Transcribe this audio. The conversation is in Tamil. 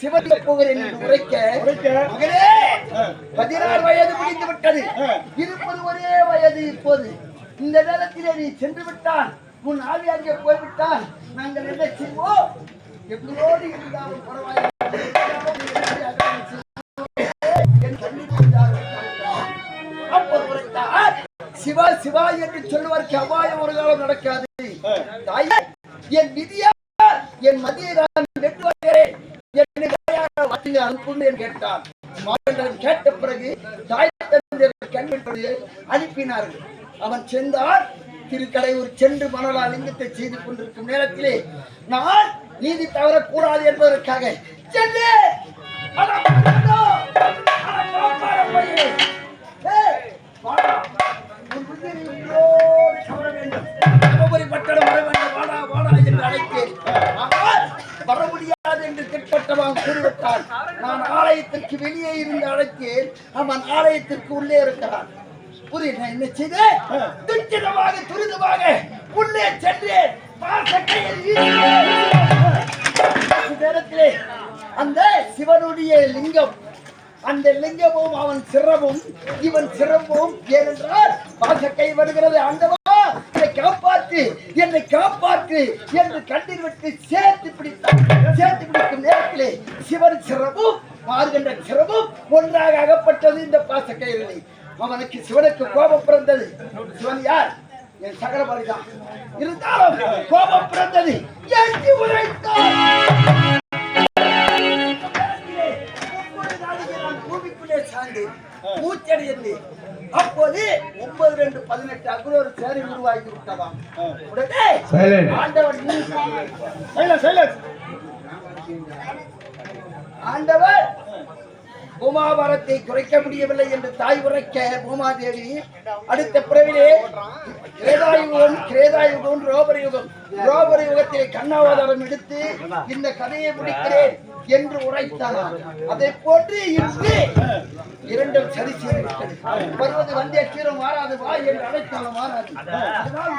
சிவந்த போகிறேன் உரைக்க. மகனே பதினாறு வயது முடிந்து விட்டது. இருப்பது ஒரே வயது இப்போது. இந்த நேரத்திலே நீ சென்று விட்டால் உன் ஆவி அங்கே போய்விட்டால் நாங்கள் என்ன செய்வோம்? எங்களோடு இருந்தாலும் பரவாயில்லை. சிவா சிவா என்று சொல்லுவதற்கு அபாயம் ஒரு காலம் நடக்காது. தாயே என் விதியா என் மதியை நான் என்னை தயாராக மாற்றி என்று கேட்ட பிறகு தாய் தந்தையர் அனுப்பினார்கள். அவன் சென்றான். திருக்கடையூர் சென்று மணலா லிங்கத்தை செய்து கொண்டிருக்கும் நேரத்திலே நான் நீதி தவறக்கூடாது என்பதற்காக சென்று வர ஆனால் வர முடியாது என்று திட்டவன் கூறிவிட்டான் நான் ஆலயத்திற்கு வெளியே இருந்து அழைத்தேன். அவன் ஆலயத்திற்கு உள்ளே இருக்கிறான். புரியுது? நான் என்ன செய்தேன்? துரிதமாக துரிதமாக உள்ளே. இந்த நேரத்திலே அந்த சிவனுடைய லிங்கம் அந்த லிங்கமும் அவன் சிரமும் இவன் சிரமும் ஏனென்றால் வாசக்கை வருகிறது. என்னை காப்பாற்று என்னை காப்பாற்று என்று கண்ணீர் விட்டு சேர்த்து பிடித்தான் சேர்த்து பிடிக்கும் நேரத்திலே சிவன் சிரமும் மாறுகின்ற சிரமும் ஒன்றாக அகப்பட்டது இந்த பாச பாசக்கயிறிலே. அவனுக்கு சிவனுக்கு கோபம் பிறந்தது. சிவன் யார்? என் சகரபாலிதான் இருந்தாலும் கோபம் பிறந்தது. எஞ்சி உரைத்தான் ஒவ்வொரு நாளையும் அப்போது ஒன்பது ரெண்டு பதினெட்டு அகுரோர் சேரி உருவாகி விட்டதாம். உடனே சைலன்ஸ் ஆண்டவர் பூமாவரத்தை குறைக்க முடியவில்லை என்று தாய் உரைக்க பூமாதேவி அடுத்த பிறவிலே கிரேதாயுகம் கிரேதாயுகம் ரோபர யுகம் ரோபர யுகத்திலே கண்ணாவதாரம் எடுத்து இந்த கதையை முடிக்கிறேன் என்று உரைத்தார். அதை போன்று இன்று இரண்டும் சரி செய்து வருவது வந்தே தீரம் மாறாது வா என்று அழைத்தாலும் மாறாது. அதனால்